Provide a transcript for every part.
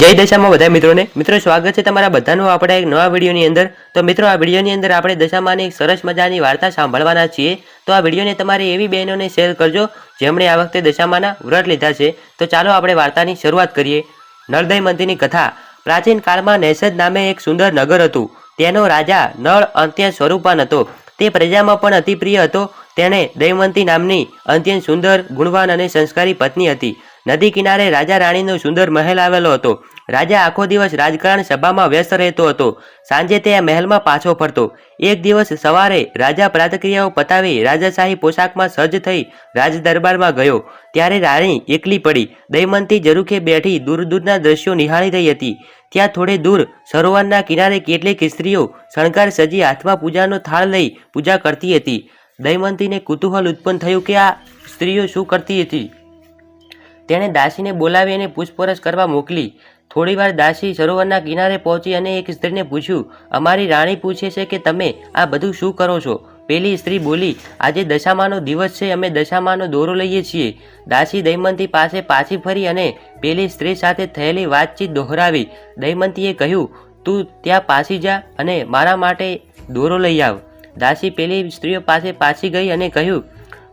જય દશામાં બધા મિત્રોને. મિત્રો, સ્વાગત છે તમારા બધાનું આપણા એક નવા વિડીયોની અંદર. તો મિત્રો, આ વિડીયોની અંદર આપણે દશામાંની એક સરસ મજાની વાર્તા સાંભળવાના છીએ. તો આ વિડીયોને તમારી એવી બહેનોને શેર કરજો, જેમણે આ વખતે દશામાના વ્રત લીધા છે. તો ચાલો આપણે વાર્તાની શરૂઆત કરીએ. નળદયમંતીની કથા. પ્રાચીન કાળમાં નેસદ નામે એક સુંદર નગર હતું. તેનો રાજા નળ અંત્ય સ્વરૂપાન હતો. તે પ્રજામાં પણ અતિ પ્રિય હતો. તેણે દયવંતી નામની અત્યંત સુંદર, ગુણવાન અને સંસ્કારી પત્ની હતી. નદી કિનારે રાજા રાણીનો સુંદર મહેલ આવેલો હતો. રાજા આખો દિવસ રાજકારણ સભામાં વ્યસ્ત રહેતો હતો. સાંજે તે આ મહેલમાં પાછો ફરતો. એક દિવસ સવારે રાજા પ્રાતક્રિયાઓ પતાવી રાજાશાહી પોશાકમાં સજ્જ થઈ રાજ દરબારમાં ગયો. ત્યારે રાણી એકલી પડી. દૈમંતી જરૂખે બેઠી દૂર દૂરના દ્રશ્યો નિહાળી રહી હતી. ત્યાં થોડે દૂર સરોવરના કિનારે કેટલીક સ્ત્રીઓ શણગાર સજી હાથમાં પૂજાનો થાળ લઈ પૂજા કરતી હતી. દૈમંતીને કુતૂહલ ઉત્પન્ન થયું કે આ સ્ત્રીઓ શું કરતી હતી? તેણે દાસીને બોલાવી અને પૂછપરછ કરવા મોકલી. થોડીવાર દાસી સરોવરના કિનારે પહોંચી અને એક સ્ત્રીને પૂછ્યું, અમારી રાણી પૂછે છે કે તમે આ બધું શું કરો છો? પેલી સ્ત્રી બોલી, આજે દશામાનો દિવસ છે, અમે દશામાનો દોરો લઈએ છીએ. દાસી દૈમંતી પાસે પાછી ફરી અને પેલી સ્ત્રી સાથે થયેલી વાતચીત દોહરાવી. દૈમંતીએ કહ્યું, તું ત્યાં પાછી જા અને મારા માટે દોરો લઈ આવ. દાસી પેલી સ્ત્રીઓ પાસે પાછી ગઈ અને કહ્યું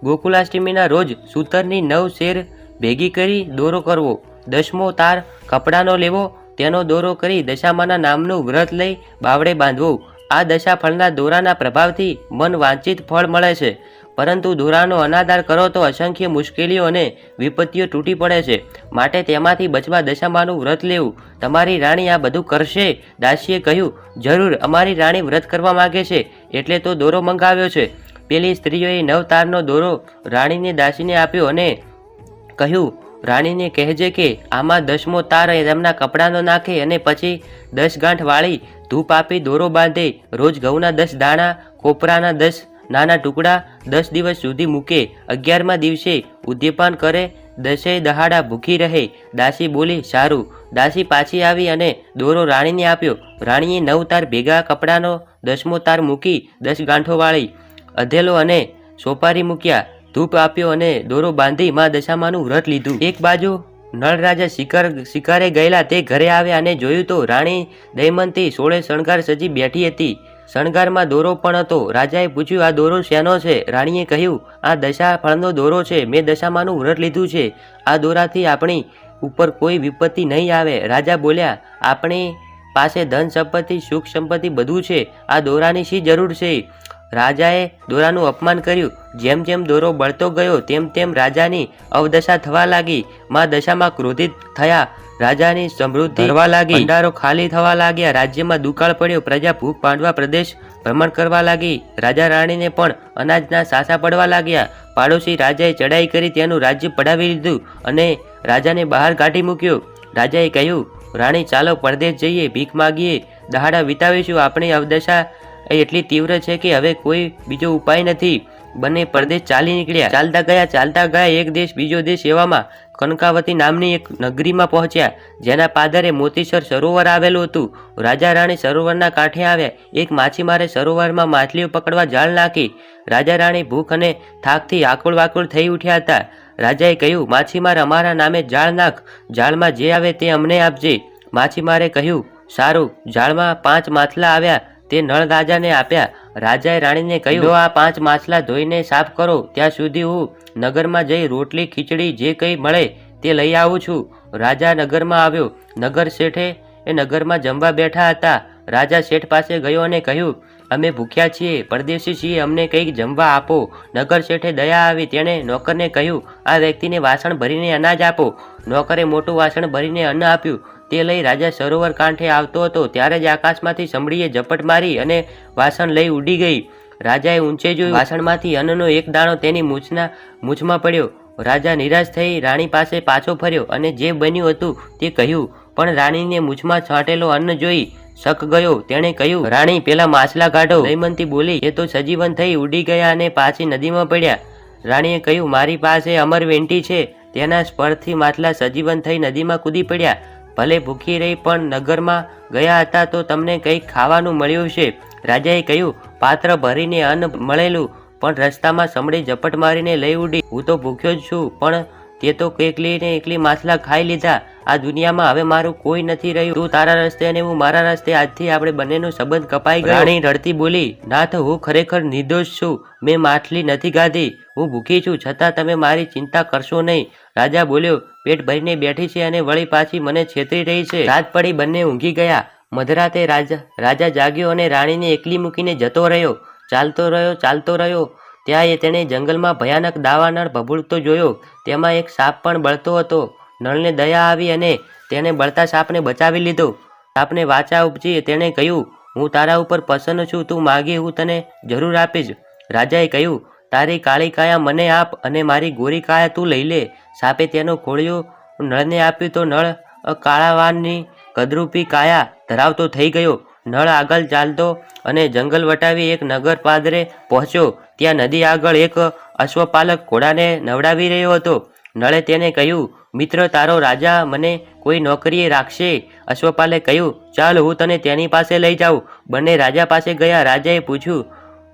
ગોકુલાષ્ટમીના રોજ સૂતરની નવ શેર ભેગી કરી દોરો કરવો. દસમો તાર કપડાનો લેવો, તેનો દોરો કરી દશામાના નામનું વ્રત લઈ બાવડે બાંધવું. આ દશા ફળના દોરાના પ્રભાવથી મન વાંચિત ફળ મળે છે. પરંતુ દોરાનો અનાદાર કરો તો અસંખ્ય મુશ્કેલીઓ અને વિપત્તિઓ તૂટી પડે છે. માટે તેમાંથી બચવા દશામાનું વ્રત લેવું. તમારી રાણી આ બધું કરશે, દાસીએ કહ્યું. જરૂર, અમારી રાણી વ્રત કરવા માગે છે, એટલે તો દોરો મંગાવ્યો છે. પેલી સ્ત્રીઓએ નવ તારનો દોરો રાણીને દાસીને આપ્યો અને કહ્યું, રાણીને કહેજે કે આમાં દસમો તાર તેમના કપડાનો નાખે અને પછી દસ ગાંઠ વાળી ધૂપ આપી દોરો બાંધે, રોજ ઘઉંના દસ દાણા, કોપરાના દસ નાના ટુકડા, દસ દિવસ સુધી મૂકે, અગિયારમા દિવસે ઉદ્યપાન કરે, દસે દહાડા ભૂખી રહે. દાસી બોલી, સારું. દાસી પાછી આવી અને દોરો રાણીને આપ્યો. રાણીએ નવ તાર ભેગા કપડાનો દસમો તાર મૂકી દસ ગાંઠો વાળી અધેલો અને સોપારી મૂક્યા. ધૂપ આપ્યો અને દોરો બાંધી મા દશામાનું વ્રત લીધું. એક બાજુ નળ રાજા શિકાર શિકારે ગયેલા તે ઘરે આવ્યા અને જોયું તો રાણી દયમંતી સોળે શણગાર સજી બેઠી હતી. શણગારમાં દોરો પણ હતો. રાજાએ પૂછ્યું, આ દોરો શેનો છે? રાણીએ કહ્યું, આ દશા ફળનો દોરો છે. મેં દશામાનું વ્રત લીધું છે. આ દોરાથી આપણી ઉપર કોઈ વિપત્તિ નહીં આવે. રાજા બોલ્યા, આપણી પાસે ધન સંપત્તિ, સુખ સંપત્તિ બધું છે. આ દોરાની શી જરૂર છે? રાજાએ દોરાનું અપમાન કર્યું. જેમ જેમ દોરો બળતો ગયો તેમ તેમ રાજાની અવદશા થવા લાગી. માં દશામાં ક્રોધિત થયા રાજાની સમૃદ્ધિ થવા લાગી. ભંડારો ખાલી થવા લાગ્યા. રાજ્યમાં દુકાળ પડ્યો પ્રજા ભૂખ પાંડવા પ્રદેશ ભ્રમણ કરવા લાગી. રાજા રાણીને પણ અનાજના સાસા પડવા લાગ્યા. પાડોશી રાજાએ ચડાઈ કરી તેનું રાજ્ય પડાવી લીધું અને રાજાને બહાર કાઢી મૂક્યો. રાજાએ કહ્યું રાણી ચાલો પરદેશ જઈએ ભીખ માગીએ. દહાડા વિતાવીશું. આપણી અવદશા એટલી તીવ્ર છે કે હવે કોઈ બીજો ઉપાય નથી. બંને પરદેશ ચાલી નીકળ્યા. ચાલતા ગયા ચાલતા ગયા, એક દેશ બીજો દેશ એવામાં કનકાવતી નામની એક નગરીમાં પહોંચ્યા, જેના પાદરે મોતીસર સરોવર આવેલું હતું. રાજા રાણી સરોવરના કાંઠે આવ્યા. એક માછીમારે સરોવરમાં માછલીઓ પકડવા જાળ નાખી. રાજા રાણી ભૂખ અને થાકથી આકુળ વાકુળ થઈ ઉઠ્યા હતા. રાજાએ કહ્યું, માછીમાર અમારા નામે જાળ નાખ. જાળમાં જે આવે તે અમને આપજે. માછીમારે કહ્યું, સારું. જાળમાં પાંચ માછલા આવ્યા, તે નળ રાજાને આપ્યા. રાજાએ રાણીને કહ્યું "લો આ પાંચ માછલા ધોઈને સાફ કરો, ત્યાં સુધી હું નગરમાં જઈ રોટલી, ખીચડી, જે કંઈ મળે તે લઈ આવું છું. રાજા નગરમાં આવ્યો. નગર શેઠે એ નગરમાં જમવા બેઠા હતા. રાજા શેઠ પાસે ગયો અને કહ્યું, અમે ભૂખ્યા છીએ, પરદેશી છીએ, અમને કંઈક જમવા આપો. નગર શેઠે દયા આવી, તેણે નોકરને કહ્યું, આ વ્યક્તિને વાસણ ભરીને અનાજ આપો. નોકરે મોટું વાસણ ભરીને અન્ન આપ્યું. તે લઈ રાજા સરોવર કાંઠે આવતો હતો. ત્યારે જ આકાશમાંથી સંભળીએ ઝપટ મારી અને વાસણ લઈ ઉડી ગઈ. રાજાએ ઊંચે જોયું વાસણમાંથી અન્નનો એક દાણો તેની મૂછના મૂછમાં પડ્યો. રાજા નિરાશ થઈ રાણી પાસે પાછો ફર્યો અને જે બન્યું હતું તે કહ્યું, પણ રાણીને મૂછમાં છાંટેલો અન્ન જોઈ શક ગયો. તેણે કહ્યું, રાણી, પેલા માછલા કાઢો. દયમંતી બોલી, એ તો સજીવન થઈ ઉડી ગયા અને પાછી નદીમાં પડ્યા. રાણીએ કહ્યું, મારી પાસે અમર વેંટી છે. તેના સ્પર્શથી માછલા સજીવન થઈ નદીમાં કૂદી પડ્યા. ભલે ભૂખી રહી પણ નગરમાં ગયા હતા તો તમને કંઈક ખાવાનું મળ્યું છે? રાજાએ કહ્યું, પાત્ર ભરીને અન્ન મળેલું, પણ રસ્તામાં સમડી ઝપટ મારીને લઈ ઉડી. હું તો ભૂખ્યો જ છું, પણ તે તો એકલી ને એકલી માછલા ખાઈ લીધા. આ દુનિયામાં હવે મારું કોઈ નથી રહ્યું. તું તારા રસ્તે અને હું મારા રસ્તે આજથી આપણે બંનેનો સંબંધ કપાઈ ગયો. રાણી રડતી બોલી નાથ હું ખરેખર નિર્દોષ છું. મેં માછલી નથી ગાધી. હું ભૂખી છું. છતાં તમે મારી ચિંતા કરશો નહીં. રાજા બોલ્યો, પેટ ભરીને બેઠી છે અને વળી પાછી મને છેતરી રહી છે. રાત પડી, બંને ઊંઘી ગયા. મધરાતે રાજા રાજા જાગ્યો અને રાણીને એકલી મૂકીને જતો રહ્યો. ચાલતો રહ્યો ચાલતો રહ્યો. ત્યાં એ તેણે જંગલમાં ભયાનક દાવા નળ ભભૂળતો જોયો. તેમાં એક સાપ પણ બળતો હતો. નળને દયા આવી અને તેણે બળતા સાપને બચાવી લીધો. સાપને વાચા ઉપજી તેણે કહ્યું, હું તારા ઉપર પસંદ છું. તું માગી હું તને જરૂર આપીશ. રાજાએ કહ્યું, તારી કાળી કાયા મને આપ અને મારી ગોરી કાયા તું લઈ લે. સાપે તેનો ખોળ્યો નળને આપ્યું તો નળ કાળાવાનની કદરૂપી કાયા ધરાવતો થઈ ગયો. નળ આગળ ચાલતો અને જંગલ વટાવી એક નગર પાદરે પહોંચ્યો. ત્યાં નદી આગળ એક અશ્વપાલક ઘોડાને નવડાવી રહ્યો હતો. નળે તેને કહ્યું મિત્ર તારો રાજા મને કોઈ નોકરીએ રાખશે. અશ્વપાલે કહ્યું ચાલ હું તને તેની પાસે લઈ જાઉં. બંને રાજા પાસે ગયા. રાજાએ પૂછ્યું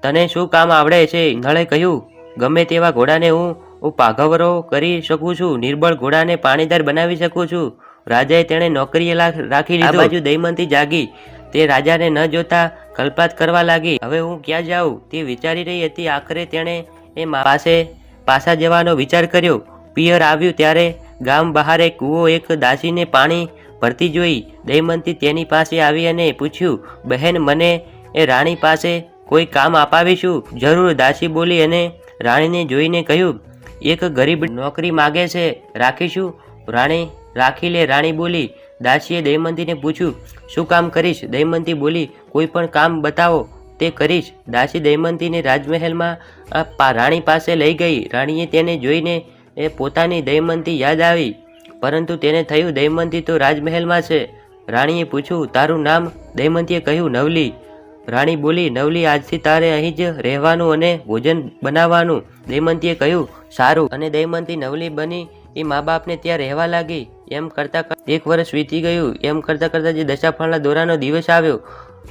તને શું કામ આવડે છે? નળે કહ્યું ગમે તેવા ઘોડાને હું હું પાઘવરો કરી શકું છું નિર્બળ ઘોડાને પાણીદાર બનાવી શકું છું. રાજાએ તેણે નોકરીએ રાખી લીધો. બાજુ દૈમંતી જાગી. તે રાજાને ન જોતા કલ્પાત કરવા લાગી. હવે હું ક્યાં જાઉં? તે વિચારી રહી હતી. આખરે તેણે એ પાસે પાછા જવાનો વિચાર કર્યો. પિયર આવ્યું ત્યારે ગામ બહાર એક કૂવો એક દાસીને પાણી ભરતી જોઈ. દૈમંતી તેની પાસે આવી અને પૂછ્યું, બહેન, મને એ રાણી પાસે કોઈ કામ અપાવીશું? જરૂર, દાસી બોલી અને રાણીને જોઈને કહ્યું, એક ગરીબ નોકરી માગે છે, રાખીશું? રાણી, રાખી લે, રાણી બોલી. દાસીએ દૈમંતીને પૂછ્યું, શું કામ કરીશ? દૈમંતી બોલી, કોઈ પણ કામ બતાવો. તે કરીશ. દાસી દૈમંતીને રાજમહેલમાં રાણી પાસે લઈ ગઈ. રાણીએ તેને જોઈને એ પોતાની દયમંતી યાદ આવી. પરંતુ તેને થયું દયમંતી તો રાજમહેલમાં છે. રાણીએ પૂછ્યું, તારું નામ? દૈમંતીએ કહ્યું, નવલી. રાણી બોલી, નવલી, આજથી તારે અહીં જ રહેવાનું અને ભોજન બનાવવાનું. દૈમંતીએ કહ્યું, સારું. અને દૈમંતી નવલી બની એ મા બાપને ત્યાં રહેવા લાગી. એમ કરતાં એક વર્ષ વીતી ગયું. એમ કરતાં કરતાં જે દશાફળના દોરાનો દિવસ આવ્યો.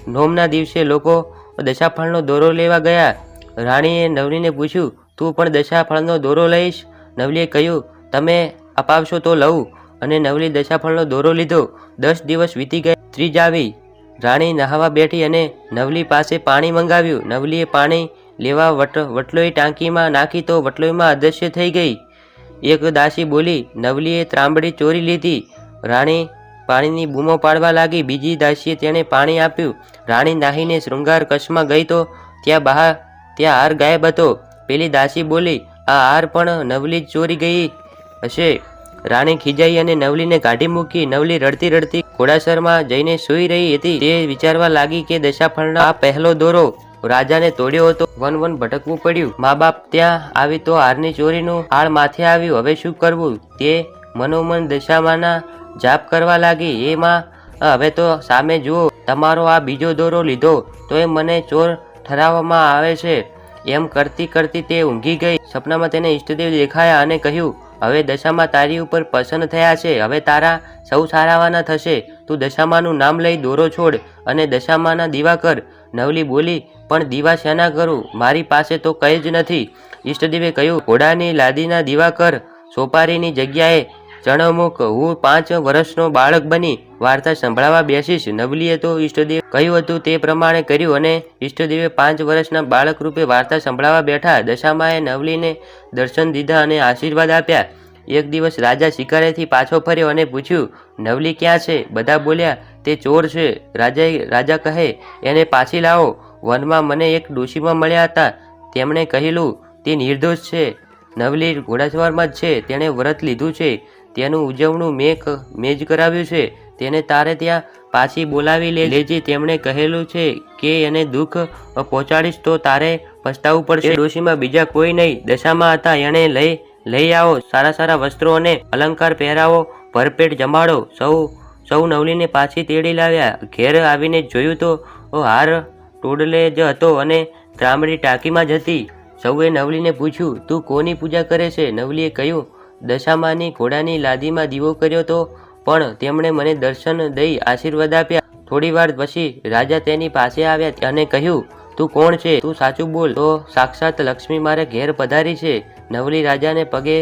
નોમના દિવસે લોકો દશાફળનો દોરો લેવા ગયા. રાણીએ નવલીને પૂછ્યું, તું પણ દશાફળનો દોરો લઈશ? નવલીએ કહ્યું, તમે અપાવશો તો લઉં. અને નવલી દશાફળનો દોરો લીધો. દસ દિવસ વીતી ગયા ત્રીજ આવી. રાણી નહાવા બેઠી અને નવલી પાસે પાણી મંગાવ્યું. નવલીએ પાણી લેવા વટ વટલોઈ ટાંકીમાં નાખી તો વટલોઈમાં અદૃશ્ય થઈ ગઈ. એક દાસી બોલી, નવલીએ ત્રાંબડી ચોરી લીધી. રાણી પાણીની બૂમો પાડવા લાગી. બીજી દાસીએ તેણે પાણી આપ્યું. રાણી નાહીને શૃંગાર કચ્છમાં ગઈ તો ત્યાં બહાર ત્યાં હાર ગાયબ હતો. પેલી દાસી બોલી, આ હાર પણ નવલી જ ચોરી ગઈ હશે. રાણી ખીજાઈ અને નવલીને કાઢી મૂકી. નવલી રડતી રડતી ઘોડાસરમાં જઈને સૂઈ રહી હતી. તે વિચારવા લાગી કે દશાફળનો આ પહેલો દોરો રાજાને તોડ્યો હતો. વન વન ભટકવું પડ્યું. મા બાપ ત્યાં આવી તો હારની ચોરીનું હાળ માથે આવ્યું. હવે શું કરવું? તે મનોમન દશામાના જાપ કરવા લાગી. એમાં હવે તો સામે જુઓ, તમારો આ બીજો દોરો લીધો. તો એ મને ચોર ઠરાવવામાં આવે છે. એમ કરતી કરતી તે ઊંઘી ગઈ. સપનામાં તેને ઈષ્ટદેવ દેખાયા અને કહ્યું, હવે દશામાં તારી ઉપર પસંદ થયા છે. હવે તારા સૌ સારાવાના થશે. તું દશામાનું નામ લઈ દોરો છોડ અને દશામાના દીવા કર. નવલી બોલી, પણ દીવા શેના કરું? મારી પાસે તો કંઈ જ નથી. ઈષ્ટદેવે કહ્યું, ઘોડાની લાદીના દીવા કર. સોપારીની જગ્યાએ ચણમુક હું પાંચ વર્ષનો બાળક બની વાર્તા સંભળાવવા બેસીશ. નવલીએ તો ઈષ્ટદેવ કહ્યું હતું તે પ્રમાણે કર્યું અને ઈષ્ટદેવે પાંચ વર્ષના બાળક રૂપે વાર્તા સંભળાવવા બેઠા. દશામાએ નવલીને દર્શન દીધા અને આશીર્વાદ આપ્યા. એક દિવસ રાજા શિકારેથી પાછો ફર્યો અને પૂછ્યું, નવલી ક્યાં છે? બધા બોલ્યા, તે ચોર છે. રાજાએ, રાજા કહે, એને પાછી લાવો. વનમાં મને એક ડોશીમાં મળ્યા હતા. તેમણે કહેલું, તે નિર્દોષ છે. નવલી ઘોડાસવારમાં જ છે. તેણે વ્રત લીધું છે. તેનું ઉજવણું મેં મેં જ કરાવ્યું છે. તેને તારે ત્યાં પાછી બોલાવી લે લેજે તેમણે કહેલું છે કે, એને દુઃખ પહોંચાડીશ તો તારે પછતાવું પડશે. ડોશીમાં બીજા કોઈ નહીં, દશામાં હતા. એણે લઈ લઈ આવો, સારા સારા વસ્ત્રો અને અલંકાર પહેરાવો, ભરપેટ જમાડો. સૌ સૌ નવલીને પાછી તેડી લાવ્યા. ઘેર આવીને જોયું તો હાર ટોડલે જ હતો અને ત્રામડી ટાંકીમાં જ હતી. સૌએ નવલીને પૂછ્યું, તું કોની પૂજા કરે છે? નવલીએ કહ્યું, દશામાની ઘોડાની લાદીમાં દીવો કર્યો તો, પણ તેમણે મને દર્શન દઈ આશીર્વાદ આપ્યા. થોડી વાર પછી રાજા તેની પાસે આવ્યા અને કહ્યું, તું કોણ છે? તું સાચું બોલ. તો સાક્ષાત લક્ષ્મી મારે ઘેર પધારી છે. નવલી રાજાને પગે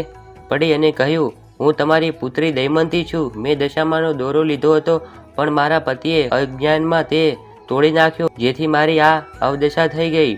પડી અને કહ્યું, હું તમારી પુત્રી દૈમંતી છું. મેં દશામાનો દોરો લીધો હતો, પણ મારા પતિએ અજ્ઞાનમાં તે તોડી નાખ્યો, જેથી મારી આ અવદશા થઈ ગઈ.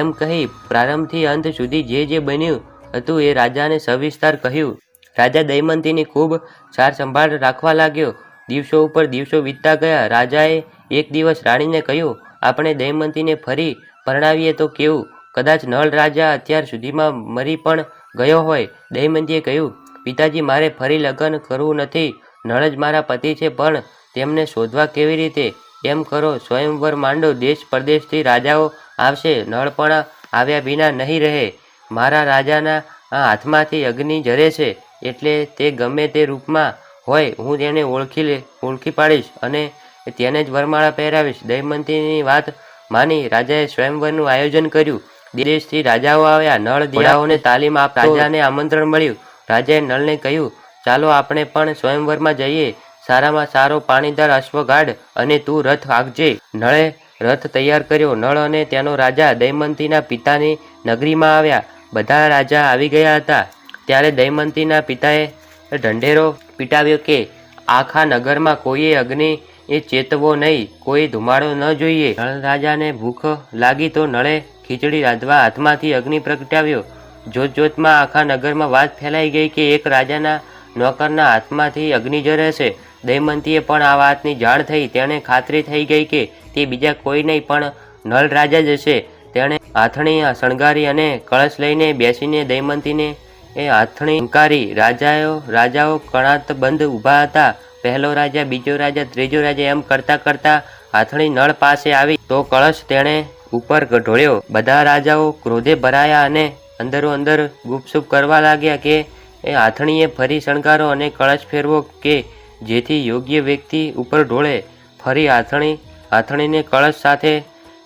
એમ કહી પ્રારંભથી અંત સુધી જે જે બન્યું હતું એ રાજાને સવિસ્તાર કહ્યું. રાજા દૈમંતીની ખૂબ સાર સંભાળ રાખવા લાગ્યો. દિવસો ઉપર દિવસો વીતતા ગયા. રાજાએ એક દિવસ રાણીને કહ્યું, આપણે દૈમંતીને ફરી પરણાવીએ તો કેવું? કદાચ નળ રાજા અત્યાર સુધીમાં મરી પણ ગયો હોય દૈમંતીએ કહ્યું, પિતાજી, મારે ફરી લગ્ન કરવું નથી. નળ જ મારા પતિ છે, પણ તેમને શોધવા કેવી રીતે? એમ કરો, સ્વયંવર માંડો દેશ પરદેશથી રાજાઓ આવશે. નળ પણ આવ્યા વિના નહીં રહે. મારા રાજાના હાથમાંથી અગ્નિ જરે છે, એટલે તે ગમે તે રૂપમાં હોય, હું તેને ઓળખી લે, ઓળખી પાડીશ અને તેને જ વરમાળા પહેરાવીશ. દયમંતીની વાત માની રાજાએ સ્વયંવરનું આયોજન કર્યું. દેશથી રાજાઓ આવ્યા. નળ દિયાઓને તાલીમ આપ રાજાને આમંત્રણ મળ્યું. રાજાએ નળને કહ્યું ચાલો આપણે પણ સ્વયંવરમાં જઈએ. સારામાં સારો પાણીદાર અશ્વગાઢ અને તું રથ આગજે. નળે રથ તૈયાર કર્યો. નળ અને તેનો રાજા દૈમંતીના પિતાની નગરીમાં આવ્યા. બધા રાજા આવી ગયા હતા. ત્યારે દૈમંતીના પિતાએ ઢંઢેરો પીટાવ્યો કે આખા નગરમાં કોઈએ અગ્નિ એ ચેતવો નહીં. કોઈ ધુમાડો ન જોઈએ. નળ રાજાને ભૂખ લાગી તો નળે ખીચડી રાંધવા હાથમાંથી અગ્નિ પ્રગટાવ્યો. જોત જોતમાં આખા નગરમાં વાત ફેલાઈ ગઈ કે એક રાજાના નોકરના હાથમાંથી અગ્નિ જરે છે. દૈમંતીએ પણ આ વાતની જાણ થઈ. તેણે ખાતરી થઈ ગઈ કે તે બીજા કોઈ નહીં, પણ નળ રાજા જ હશે. તેણે હાથણી, શણગારી અને કળશ લઈને બેસીને દૈમંતીને એ હાથણી હંકારી. રાજાઓ રાજાઓ કણાત બંધ ઊભા હતા. પહેલો રાજા, બીજો રાજા, ત્રીજો રાજા એમ કરતા કરતા હાથણી નળ પાસે આવી. તો કળશ તેણે ઉપર ઢોળ્યો બધા રાજાઓ ક્રોધે ભરાયા અને અંદરો અંદર ગુપસુપ કરવા લાગ્યા કે એ હાથણીએ ફરી શણગારો અને કળશ ફેરવો કે જેથી યોગ્ય વ્યક્તિ ઉપર ઢોળે. ફરી હાથણી હાથણીને કળશ સાથે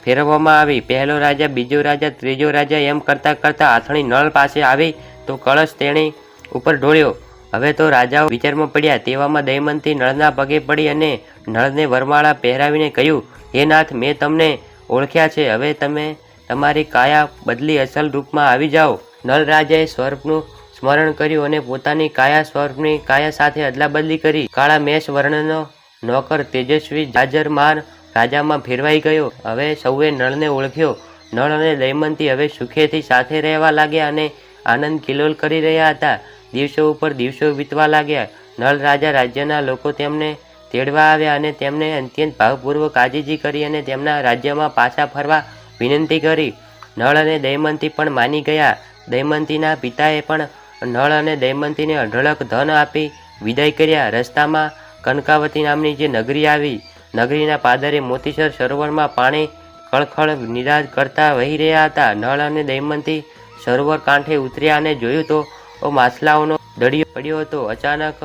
ફેરવવામાં આવી. પહેલો રાજા, બીજો રાજા, ત્રીજો રાજા એમ કરતાં કરતાં હાથણી નળ પાસે આવી તો કળશ તેણી ઉપર ઢોળ્યો. હવે તો રાજાઓ વિચારમાં પડ્યા. તેવામાં દયમંતી નળના પગે પડી અને નળને વરમાળા પહેરાવીને કહ્યું, હે નાથ, મેં તમને ઓળખ્યા છે. હવે તમે તમારી કાયા બદલી અસલ રૂપમાં આવી જાઓ. નળ રાજાએ સ્વર્પનું સ્મરણ કર્યું અને પોતાની કાયા સ્વર્પની કાયા સાથે અદલાબદલી કરી. કાળા મેષ વર્ણનો નોકર તેજસ્વી જાજરમાન રાજામાં ફેરવાઈ ગયો. હવે સૌએ નળને ઓળખ્યો. નળ અને દૈમંતી હવે સુખેથી સાથે રહેવા લાગ્યા અને આનંદ કિલોલ કરી રહ્યા હતા. દિવસો ઉપર દિવસો વીતવા લાગ્યા. નળ રાજા રાજ્યના લોકો તેમને તેડવા આવ્યા અને તેમને અત્યંત ભાવપૂર્વક આજીજી કરી અને તેમના રાજ્યમાં પાછા ફરવા વિનંતી કરી. નળ અને દૈમંતી પણ માની ગયા. દૈમંતીના પિતાએ પણ નળ અને દૈમંતીને અઢળક ધન આપી વિદાય કર્યા. રસ્તામાં કનકાવતી નામની જે નગરી આવી, નગરીના પાદરે મોતીસર સરોવરમાં પાણી ખળખળ નિરાજ કરતા વહી રહ્યા હતા. નળ અને દૈમંતી સરોવર કાંઠે ઉતર્યા અને જોયું તો માછલાઓનો દડિયો પડ્યો હતો. અચાનક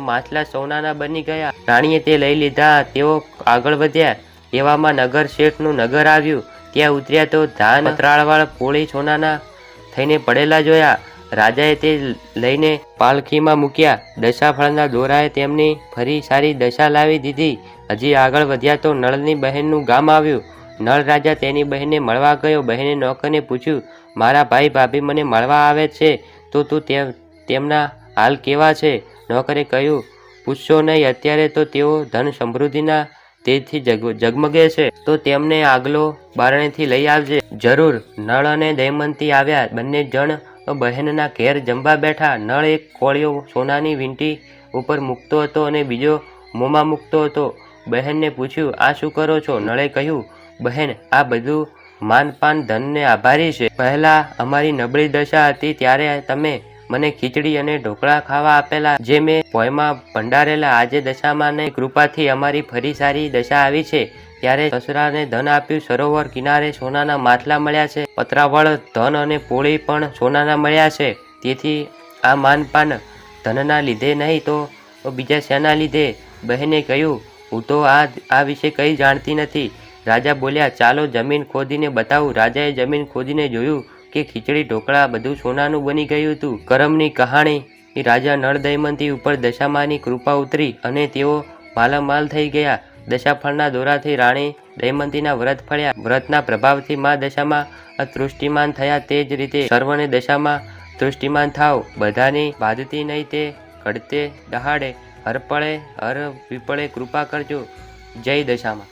માછલા સોનાના બની ગયા. રાણીએ તે લઈ લીધા. તેઓ આગળ વધ્યા. એવામાં નગર શેઠનું નગર આવ્યું. ત્યાં ઉતર્યા તો ધાન ત્રાળવાળ પોળી સોનાના થઈને પડેલા જોયા. રાજાએ તે લઈને પાલખીમાં મૂક્યા. દશાફળના દોરાએ તેમની ફરી સારી દશા લાવી દીધી. હજી આગળ વધ્યા તો નળની બહેનનું ગામ આવ્યું. નળ રાજા તેની બહેનને મળવા ગયો. બહેને નોકરને પૂછ્યું, મારા ભાઈ ભાભી મને મળવા આવે છે તો તું, તેમના હાલ કેવા છે? નોકરે કહ્યું, પૂછશો નહીં, અત્યારે તો તેઓ ધન સમૃદ્ધિના તેથી જગ, જગમગે છે. તો તેમને આગલો બારણેથી લઈ આવજે. જરૂર, નળ અને દૈમંતી આવ્યા. બંને જણ બહેનના ઘેર જમવા બેઠા. નળ એક કોળિયો સોનાની વીંટી ઉપર મૂકતો હતો અને બીજો મોંમાં મૂકતો હતો. બહેનને પૂછ્યું, આ શું કરો છો? નળે કહ્યું, બહેન, આ બધું માનપાન ધનને આભારી છે. પહેલા અમારી નબળી દશા હતી, ત્યારે તમે મને ખીચડી અને ઢોકળા ખાવા આપેલા, જે મેં ભોયમાં ભંડારેલા આજે દશામાં ને કૃપાથી અમારી ફરી સારી દશા આવી છે. ત્યારે સસરાને ધન આપ્યું, સરોવર કિનારે સોનાના માથલા મળ્યા છે. પતરાવળ, ધન અને પોળી પણ સોનાના મળ્યા છે. તેથી આ માનપાન ધનના લીધે નહીં તો બીજા શેના લીધે? બહેને કહ્યું, હું તો આ આ વિશે કંઈ જાણતી નથી. રાજા બોલ્યા, ચાલો જમીન ખોદીને બતાવું. રાજાએ જમીન ખોદીને જોયું કે ખીચડી, ઢોકળા બધું સોનાનું બની ગયું હતું. કરમની કહાણી, એ રાજા નળ દયમંતી ઉપર દશામાની કૃપા ઉતરી અને તેઓ માલામાલ થઈ ગયા. દશાફળના દોરાથી રાણી દયમંતીના વ્રત ફળ્યા. વ્રતના પ્રભાવથી મા દશામાં તૃષ્ટિમાન થયા. તે જ રીતે સર્વને દશામાં તૃષ્ટિમાન થાવ બધાની બાધતી નહીં તે ઘડતે દહાડે હરપળે, હર વિપળે કૃપા કરજો. જય દશામાં.